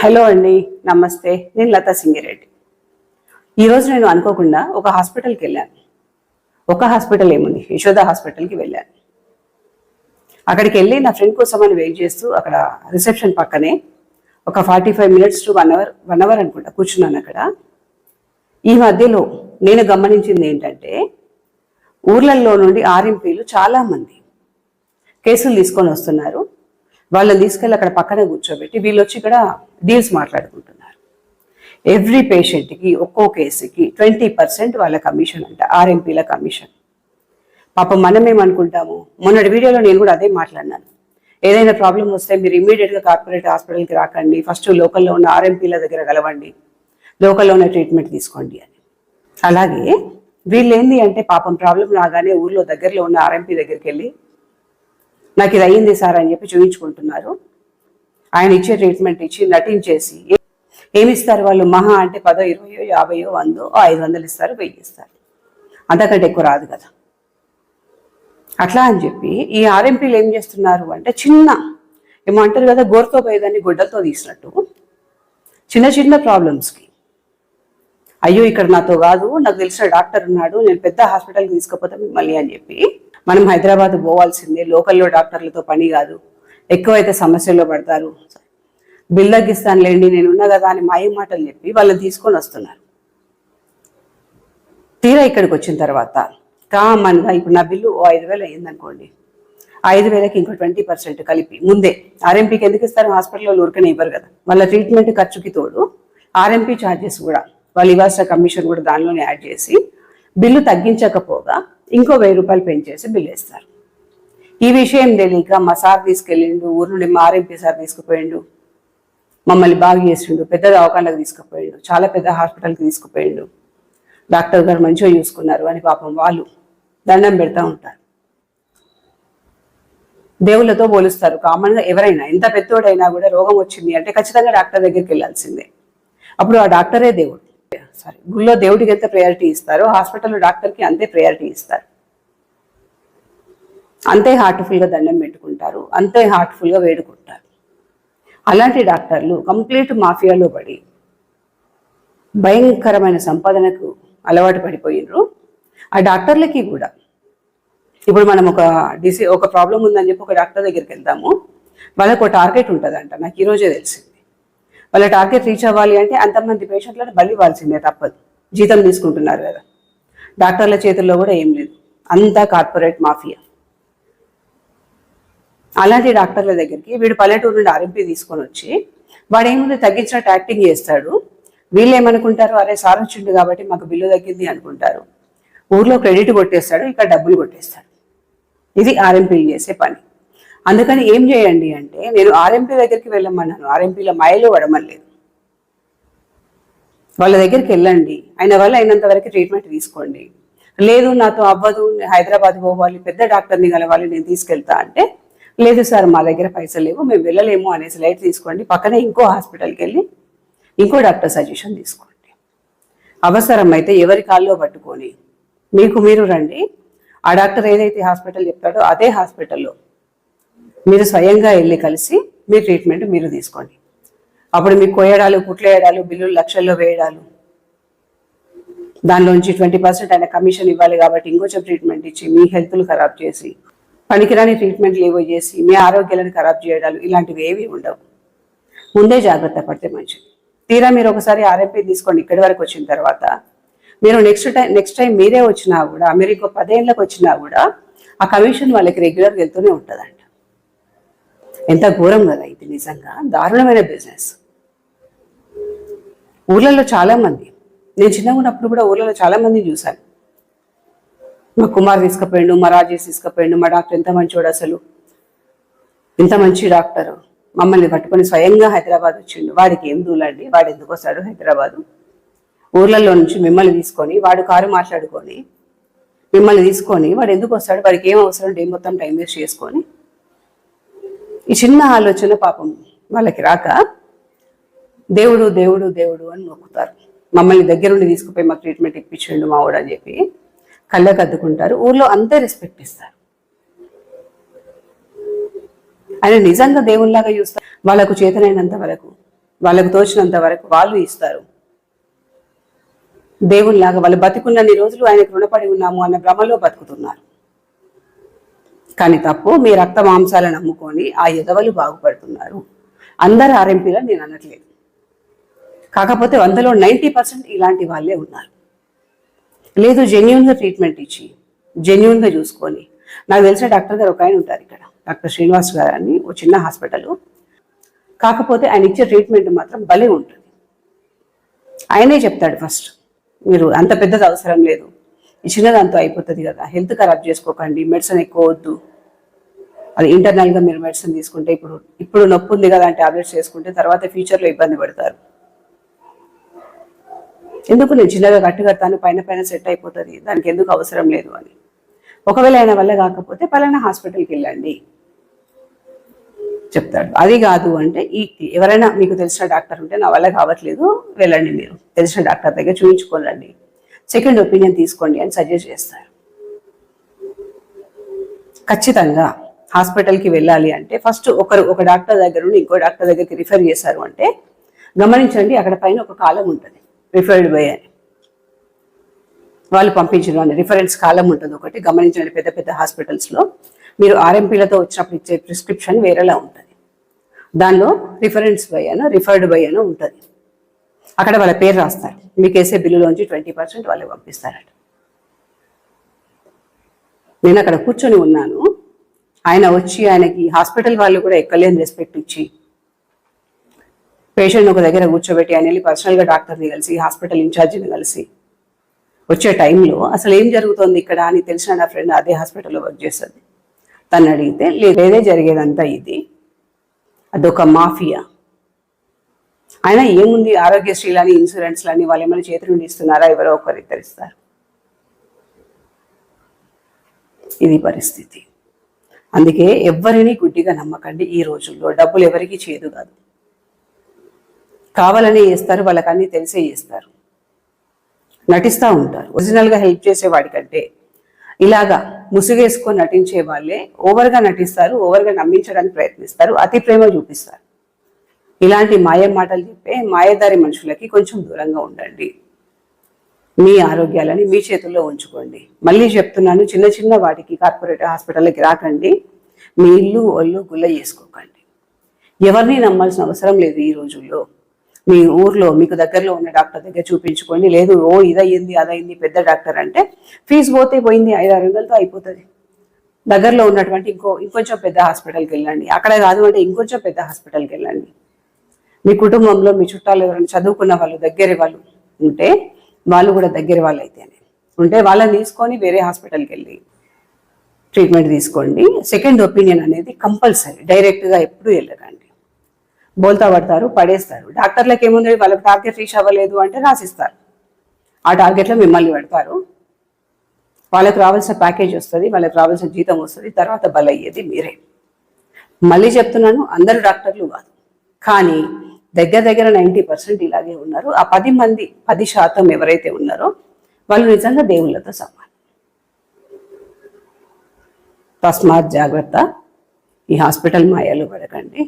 Hello అండి నమస్తే. నేను లతా సింగిరెడ్డి. ఈరోజు నేను అనుకోకుండా ఒక హాస్పిటల్కి వెళ్ళాను. ఒక హాస్పిటల్ ఏముంది? యశోద హాస్పిటల్కి వెళ్ళాను. అక్కడికి వెళ్ళి నా ఫ్రెండ్ కోసం అని వెయిట్ చేస్తూ అక్కడ రిసెప్షన్ పక్కనే ఒక forty five minutes to one hour one hour అనుకుంటా కూర్చున్నాను అక్కడ. ఈ మధ్యలో నేను గమనించింది ఏంటంటే ఊర్లలో నుండి ఆర్ఎంపీలు చాలామంది కేసులు తీసుకొని వస్తున్నారు. వాళ్ళని తీసుకెళ్ళి అక్కడ పక్కన కూర్చోబెట్టి వీళ్ళు వచ్చి ఇక్కడ డీల్స్ మాట్లాడుకుంటున్నారు. ఎవ్రీ పేషెంట్కి ఒక్కో కేసుకి ట్వంటీ పర్సెంట్ వాళ్ళ కమిషన్ అంట ఆర్ఎంపీల కమిషన్. పాపం మనమేమనుకుంటాము? మొన్నటి వీడియోలో నేను కూడా అదే మాట్లాడినాను. ఏదైనా ప్రాబ్లం వస్తే మీరు ఇమీడియట్గా కార్పొరేట్ హాస్పిటల్కి రాకండి ఫస్ట్ లోకల్లో ఉన్న ఆర్ఎంపీల దగ్గర కలవండి లోకల్లో ఉన్న ట్రీట్మెంట్ తీసుకోండి అని. అలాగే వీళ్ళు ఏంది అంటే పాపం ప్రాబ్లం రాగానే ఊర్లో దగ్గరలో ఉన్న ఆర్ఎంపీ దగ్గరికి వెళ్ళి నాకు ఇది అయ్యింది సార్ అని చెప్పి చూపించుకుంటున్నారు ఆయన ఇచ్చే ట్రీట్మెంట్ ఇచ్చి నటించేసి ఏ- ఏమి ఇస్తారు వాళ్ళు? మహా అంటే పదో ఇరవయో యాభయో వందో ఐదు వందలు ఇస్తారు వెయ్యి ఇస్తారు. అంతకంటే ఎక్కువ రాదు కదా. అట్లా అని చెప్పి ఈ ఆర్ఎంపీలు ఏం చేస్తున్నారు అంటే చిన్న ఏమో అంటారు కదా గోరుతో పోయేదాన్ని గుడ్డలతో తీసినట్టు. చిన్న చిన్న ప్రాబ్లమ్స్కి అయ్యో ఇక్కడ నాతో కాదు నాకు తెలిసిన డాక్టర్ ఉన్నాడు నేను పెద్ద హాస్పిటల్కి తీసుకుపోతాను మిమ్మల్ని అని చెప్పి మనం హైదరాబాద్ పోవాల్సిందే. లోకల్లో డాక్టర్లతో పని కాదు. ఎక్కువైతే సమస్యల్లో పడతారు. బిల్ తగ్గిస్తానులేండి నేను ఉన్నా కదా అని మాయ మాటలు చెప్పి వాళ్ళని తీసుకొని వస్తున్నారు. తీరా ఇక్కడికి వచ్చిన తర్వాత కామన్గా ఇప్పుడు నా బిల్లు ఓ ఐదు వేలు అయ్యిందనుకోండి. ఐదు వేలకి ఇంకో ట్వంటీ పర్సెంట్ కలిపి ముందే ఆర్ఎంపీకి ఎందుకు ఇస్తారు? హాస్పిటల్లో ఊరికనే ఇవ్వరు కదా. వాళ్ళ ట్రీట్మెంట్ ఖర్చుకి తోడు ఆర్ఎంపీ ఛార్జెస్ కూడా వాళ్ళు ఇవ్వాల్సిన కమిషన్ కూడా దానిలోనే యాడ్ చేసి బిల్లు తగ్గించకపోగా ఇంకో వెయ్యి రూపాయలు పెంచేసి బిల్ వేస్తారు. ఈ విషయం తెలియక మా సార్ తీసుకెళ్ళిండు ఊరు నుండి మా ఆర్ఎంపీ సార్ తీసుకుపోయిండు. మమ్మల్ని బాగు చేసిండు పెద్ద దవాఖానకు తీసుకుపోయిండు చాలా పెద్ద హాస్పిటల్కి తీసుకుపోయిండు. డాక్టర్ గారు మంచిగా చూసుకున్నారు అని పాపం వాళ్ళు దండం పెడతా ఉంటారు. దేవుళ్ళతో పోలుస్తారు. కామన్గా ఎవరైనా ఎంత పెద్దోడైనా కూడా రోగం వచ్చింది అంటే ఖచ్చితంగా డాక్టర్ దగ్గరికి వెళ్ళాల్సిందే. అప్పుడు ఆ డాక్టరే దేవుడు. సారీ గుళ్ళో దేవుడికి ఎంత ప్రయారిటీ ఇస్తారో హాస్పిటల్లో డాక్టర్కి అంతే ప్రయారిటీ ఇస్తారు. అంతే హార్ట్ఫుల్గా దండం పెట్టుకుంటారు అంతే హార్ట్ఫుల్గా వేడుకుంటారు. అలాంటి డాక్టర్లు కంప్లీట్ మాఫియాలో పడి భయంకరమైన సంపాదనకు అలవాటు పడిపోయినరు ఆ డాక్టర్లకి కూడా. ఇప్పుడు మనం ఒక డిసీ ఒక ప్రాబ్లం ఉందని చెప్పి ఒక డాక్టర్ దగ్గరికి వెళ్తాము వాళ్ళకు ఒక టార్గెట్ ఉంటుందంట నాకు ఈరోజే తెలిసింది. వాళ్ళ టార్గెట్ రీచ్ అవ్వాలి అంటే అంతమంది పేషెంట్లను బలి ఇవ్వాల్సిందే తప్పదు. జీతం తీసుకుంటున్నారు కదా. డాక్టర్ల చేతుల్లో కూడా ఏం లేదు. అంతా కార్పొరేట్ మాఫియా. అలాంటి డాక్టర్ల దగ్గరికి వీడు పల్లెటూరు నుండి ఆర్ఎంపీ తీసుకొని వచ్చి వాడు ఏముంది తగ్గించినట్టు యాక్టింగ్ చేస్తాడు. వీళ్ళు ఏమనుకుంటారు? అరే సార్ వచ్చిండు కాబట్టి మాకు బిల్లు తగ్గింది అనుకుంటారు. ఊర్లో క్రెడిట్ కొట్టేస్తాడు ఇక్కడ డబ్బులు కొట్టేస్తాడు. ఇది ఆర్ఎంపీలు చేసే పని. అందుకని ఏం చేయండి అంటే నేను ఆర్ఎంపీ దగ్గరికి వెళ్ళమన్నాను. ఆర్ఎంపీల మైలు వడమలేదు వాళ్ళ దగ్గరికి వెళ్ళండి. ఆయన వల్ల అయినంత వరకు ట్రీట్మెంట్ తీసుకోండి. లేదు నాతో అవ్వదు హైదరాబాద్ పోవాలి పెద్ద డాక్టర్ని కలవాలి నేను తీసుకెళ్తా అంటే లేదు సార్ మా దగ్గర పైసలు లేవు మేము వెళ్ళలేము అనేసి లైట్ తీసుకోండి. పక్కనే ఇంకో హాస్పిటల్కి వెళ్ళి ఇంకో డాక్టర్ సజెషన్ తీసుకోండి. అవసరం అయితే ఎవరి కాల్లో పట్టుకొని మీకు మీరు రండి. ఆ డాక్టర్ ఏదైతే హాస్పిటల్ చెప్తాడో అదే హాస్పిటల్లో మీరు స్వయంగా వెళ్ళి కలిసి మీ ట్రీట్మెంట్ మీరు తీసుకోండి. అప్పుడు మీకు కొయ్యడాలు కుట్లేయడాలు బిల్లులు లక్షల్లో వేయడాలు. దానిలోంచి ట్వంటీ పర్సెంట్ ఆయన కమిషన్ ఇవ్వాలి కాబట్టి ఇంకొంచెం ట్రీట్మెంట్ ఇచ్చి మీ హెల్త్లు ఖరాబ్ చేసి పనికిరాని ట్రీట్మెంట్లు ఏవో చేసి మీ ఆరోగ్యాలను ఖరాబ్ చేయడాలు ఇలాంటివి ఏవి ఉండవు. ముందే జాగ్రత్త పడితే మంచిది. తీరా మీరు ఒకసారి ఆర్ఎంపీ తీసుకోండి. ఇక్కడి వరకు వచ్చిన తర్వాత మీరు నెక్స్ట్ టైం నెక్స్ట్ టైం మీరే వచ్చినా కూడా మీరు ఇంకో పదేళ్ళకి వచ్చినా కూడా ఆ కమిషన్ వాళ్ళకి రెగ్యులర్గా వెళ్తూనే ఉంటుందండి. ఎంత ఘోరం కదా ఇది నిజంగా. దారుణమైన బిజినెస్ ఊర్లలో చాలామంది నేను చిన్నగా ఉన్నప్పుడు కూడా ఊర్లలో చాలామంది చూశాను. మా కుమార్ తీసుకుపోయిండు మా రాజేష్ తీసుకుపోయిండు మా డాక్టర్ ఎంత మంచివాడు అసలు. ఇంత మంచి డాక్టర్. మమ్మల్ని పట్టుకొని స్వయంగా హైదరాబాద్ వచ్చిండు. వాడికి ఏం దూలండి? వాడు ఎందుకు వస్తాడు హైదరాబాదు? ఊర్లలో నుంచి మిమ్మల్ని తీసుకొని వాడు కారు మాట్లాడుకొని మిమ్మల్ని తీసుకొని వాడు ఎందుకు వస్తాడు? వాడికి ఏం అవసరం? ఏం మొత్తం టైం వేస్ట్ చేసుకొని ఈ చిన్న ఆలోచన పాపం వాళ్ళకి రాక దేవుడు దేవుడు దేవుడు అని నొక్కుతారు. మమ్మల్ని దగ్గరుండి తీసుకుపోయి మాకు ట్రీట్మెంట్ ఇప్పించండు మావాడు అని చెప్పి కళ్ళకు అద్దుకుంటారు ఊర్లో అంతే రెస్పెక్ట్ ఇస్తారు. ఆయన నిజంగా దేవుళ్ళలాగా చూస్తారు. వాళ్ళకు చేతనైనంత వరకు వాళ్ళకు తోచినంత వరకు వాళ్ళు ఇస్తారు. దేవుళ్ళలాగా వాళ్ళు బతికున్నన్ని రోజులు ఆయనకు రుణపడి ఉన్నాము అన్న భ్రమలో బతుకుతున్నారు. కానీ తప్పు. మీ రక్త మాంసాలను నమ్ముకొని ఆ ఎదవలు బాగుపడుతున్నారు. అందరు ఆర్ఎంపీలో నేను అనట్లేదు. కాకపోతే వందలో నైంటీ పర్సెంట్ ఇలాంటి వాళ్ళే ఉన్నారు. లేదు జెన్యున్గా ట్రీట్మెంట్ ఇచ్చి జెన్యున్గా చూసుకొని. నాకు తెలిసిన డాక్టర్ గారు ఒక ఆయన ఉంటారు ఇక్కడ. డాక్టర్ శ్రీనివాస్ గారు అని ఓ చిన్న హాస్పిటల్. కాకపోతే ఆయన ఇచ్చే ట్రీట్మెంట్ మాత్రం భలే ఉంటుంది. ఆయనే చెప్తాడు ఫస్ట్ మీరు అంత పెద్దది అవసరం లేదు. ఈ చిన్నదంతా అయిపోతుంది కదా. హెల్త్ ఖరాబ్ చేసుకోకండి మెడిసిన్ ఎక్కువ వద్దు. అది ఇంటర్నల్గా మీరు మెడిసిన్ తీసుకుంటే ఇప్పుడు ఇప్పుడు నొప్పి ఉంది కదా అని టాబ్లెట్స్ చేసుకుంటే తర్వాత ఫ్యూచర్లో ఇబ్బంది పడతారు. ఎందుకు నేను చిన్నగా కట్టుకడతాను పైన పైన సెట్ అయిపోతుంది దానికి ఎందుకు అవసరం లేదు అని. ఒకవేళ ఆయన వల్ల కాకపోతే పలానా హాస్పిటల్కి వెళ్ళండి. చెప్తాడు. అది కాదు అంటే ఈ ఎవరైనా మీకు తెలిసిన డాక్టర్ ఉంటే నా వల్ల కావట్లేదు వెళ్ళండి మీరు. తెలిసిన డాక్టర్ దగ్గర చూపించుకోనండి సెకండ్ ఒపీనియన్ తీసుకోండి అని సజెస్ట్ చేస్తారు. ఖచ్చితంగా హాస్పిటల్కి వెళ్ళాలి అంటే ఫస్ట్ ఒకరు ఒక డాక్టర్ దగ్గర నుండి ఇంకో డాక్టర్ దగ్గరికి రిఫర్ చేశారు అంటే గమనించండి అక్కడ పైన ఒక కాలం ఉంటుంది రిఫర్డ్ బై అని వాళ్ళు పంపించడం అని రిఫరెన్స్ కాలం ఉంటుంది ఒకటి గమనించండి పెద్ద పెద్ద హాస్పిటల్స్లో. మీరు ఆర్ఎంపీలతో వచ్చినప్పుడు ఇచ్చే ప్రిస్క్రిప్షన్ వేరేలా ఉంటుంది. దానిలో రిఫరెన్స్ బై అని రిఫర్డ్ బై అని ఉంటుంది. అక్కడ వాళ్ళ పేరు రాస్తారు. మీకు వేసే బిల్లులోంచి ట్వంటీ పర్సెంట్ వాళ్ళు పంపిస్తారట. నేను అక్కడ కూర్చొని ఉన్నాను. ఆయన వచ్చి ఆయనకి హాస్పిటల్ వాళ్ళు కూడా ఎక్కలేని రెస్పెక్ట్ ఇచ్చి పేషెంట్ ఒక దగ్గర కూర్చోబెట్టి ఆయన వెళ్ళి పర్సనల్గా డాక్టర్ని కలిసి హాస్పిటల్ ఇన్ఛార్జిని కలిసి వచ్చే టైంలో అసలు ఏం జరుగుతోంది ఇక్కడ అని తెలిసిన నా ఫ్రెండ్ అదే హాస్పిటల్లో వర్క్ చేస్తుంది. తను అడిగితే లేదే జరిగేదంతా ఇది. అదొక మాఫియా. ఆయన ఏముంది ఆరోగ్యశ్రీలని ఇన్సూరెన్స్లని వాళ్ళు ఏమైనా చేతి నుండి ఇస్తున్నారా ఎవరో ఒకరు ఇద్దరిస్తారు. ఇది పరిస్థితి. అందుకే ఎవరిని గుడ్డిగా నమ్మకండి ఈ రోజుల్లో. డబ్బులు ఎవరికి చేదు కాదు. కావాలనే చేస్తారు వాళ్ళకి అన్నీ తెలిసే చేస్తారు. నటిస్తూ ఉంటారు. ఒరిజినల్గా హెల్ప్ చేసేవాడికంటే ఇలాగా ముసుగేసుకొని నటించే వాళ్ళే ఓవర్గా నటిస్తారు ఓవర్గా నమ్మించడానికి ప్రయత్నిస్తారు అతి ప్రేమ చూపిస్తారు. ఇలాంటి మాయ మాటలు చెప్పే మాయదారి మనుషులకి కొంచెం దూరంగా ఉండండి. మీ ఆరోగ్యాలని మీ చేతుల్లో ఉంచుకోండి. మళ్ళీ చెప్తున్నాను చిన్న చిన్న వాటికి కార్పొరేట్ హాస్పిటల్కి రాకండి. మీ ఇల్లు ఒళ్ళు గుల్ల చేసుకోకండి. ఎవరిని నమ్మాల్సిన అవసరం లేదు ఈ రోజుల్లో. మీ ఊర్లో మీకు దగ్గరలో ఉన్న డాక్టర్ దగ్గర చూపించుకోండి. లేదు ఓ ఇదయ్యింది అదయింది పెద్ద డాక్టర్ అంటే ఫీజు పోతే పోయింది ఐదారు వందలతో అయిపోతుంది. దగ్గరలో ఉన్నటువంటి ఇంకో ఇంకొంచెం పెద్ద హాస్పిటల్కి వెళ్ళండి. అక్కడ కాదు అంటే ఇంకొంచెం పెద్ద హాస్పిటల్కి వెళ్ళండి. మీ కుటుంబంలో మీ చుట్టాలు ఎవరైనా చదువుకున్న వాళ్ళు దగ్గర వాళ్ళు ఉంటే వాళ్ళు కూడా దగ్గర వాళ్ళు అయితేనే ఉంటే వాళ్ళని తీసుకొని వేరే హాస్పిటల్కి వెళ్ళి ట్రీట్మెంట్ తీసుకోండి. సెకండ్ ఒపీనియన్ అనేది కంపల్సరీ డైరెక్ట్గా ఎప్పుడు వెళ్ళకండి. బోల్తా పడతారు పడేస్తారు. డాక్టర్లకు ఏముంది? వాళ్ళకి టార్గెట్ రీచ్ అవ్వలేదు అంటే రాసిస్తారు. ఆ టార్గెట్లో మిమ్మల్ని పెడతారు. వాళ్ళకి రావాల్సిన ప్యాకేజ్ వస్తుంది వాళ్ళకి రావాల్సిన జీతం వస్తుంది తర్వాత బలయ్యేది మీరే. మళ్ళీ చెప్తున్నాను అందరు డాక్టర్లు కాదు. కానీ దగ్గర దగ్గర నైంటీ పర్సెంట్ ఇలాగే ఉన్నారు. ఆ పది మంది పది శాతం ఎవరైతే ఉన్నారో వాళ్ళు నిజంగా దేవుళ్ళతో సమానం. తస్మాత్ జాగ్రత్త. ఈ హాస్పిటల్ మాయలు పడకండి.